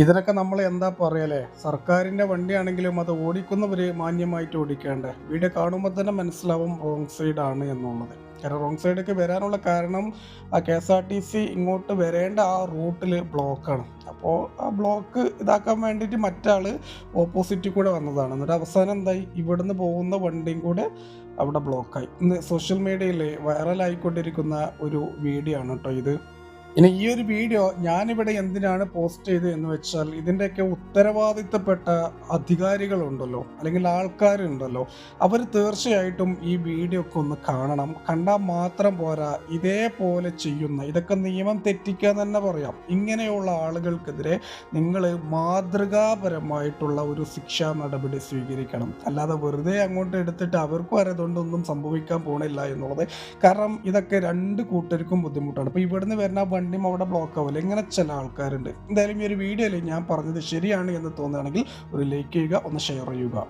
ഇതിനൊക്കെ നമ്മൾ എന്താ പറയലേ? സർക്കാരിന്റെ വണ്ടിയാണെങ്കിലും അത് ഓടിക്കുന്നവര് മാന്യമായിട്ട് ഓടിക്കേണ്ടേ? വീഡിയോ കാണുമ്പോൾ തന്നെ മനസ്സിലാവും റോങ് സൈഡ് ആണ് എന്നുള്ളത്. കാരണം റോങ് സൈഡൊക്കെ വരാനുള്ള കാരണം ആ K S R T C ഇങ്ങോട്ട് വരേണ്ട ആ റൂട്ടിൽ ബ്ലോക്കാണ് അപ്പോൾ ആ ബ്ലോക്ക് ഇതാക്കാൻ വേണ്ടിയിട്ട് മറ്റാൾ ഓപ്പോസിറ്റിൽ കൂടെ വന്നതാണ്. എന്നിട്ട് അവസാനം എന്തായി? ഇവിടുന്ന് പോകുന്ന വണ്ടിയും കൂടെ അവിടെ ബ്ലോക്കായി ഇന്ന് സോഷ്യൽ മീഡിയയിൽ വൈറലായിക്കൊണ്ടിരിക്കുന്ന ഒരു വീഡിയോ ആണ് കേട്ടോ ഇത്. ഇനി ഈ ഒരു വീഡിയോ ഞാനിവിടെ എന്തിനാണ് പോസ്റ്റ് ചെയ്തത് എന്ന് വെച്ചാൽ ഇതിന്റെയൊക്കെ ഉത്തരവാദിത്തപ്പെട്ട അധികാരികളുണ്ടല്ലോ അല്ലെങ്കിൽ ആൾക്കാരുണ്ടല്ലോ അവർ തീർച്ചയായിട്ടും ഈ വീഡിയോ ഒക്കെ ഒന്ന് കാണണം. കണ്ടാൽ മാത്രം പോരാ ഇതേപോലെ ചെയ്യുന്ന ഇതൊക്കെ നിയമം തെറ്റിക്കുക തന്നെ പറയാം. ഇങ്ങനെയുള്ള ആളുകൾക്കെതിരെ നിങ്ങൾ മാതൃകാപരമായിട്ടുള്ള ഒരു ശിക്ഷാ നടപടി സ്വീകരിക്കണം. അല്ലാതെ വെറുതെ അങ്ങോട്ട് എടുത്തിട്ട് അവർക്കും അറിയതുകൊണ്ടൊന്നും സംഭവിക്കാൻ പോണില്ല എന്നുള്ളത്. കാരണം ഇതൊക്കെ രണ്ട് കൂട്ടർക്കും ബുദ്ധിമുട്ടാണ്. ഇപ്പോൾ ഇവിടുന്ന് വരുന്ന വണ്ടിയും അവിടെ ബ്ലോക്ക് ആവില്ല ഇങ്ങനെ ചില ആൾക്കാരുണ്ട്. എന്തായാലും ഈ ഒരു വീഡിയോയിൽ ഞാൻ പറഞ്ഞത് ശരിയാണ് എന്ന് തോന്നുകയാണെങ്കിൽ ഒരു ലൈക്ക് ചെയ്യുക ഒന്ന് ഷെയർ ചെയ്യുക.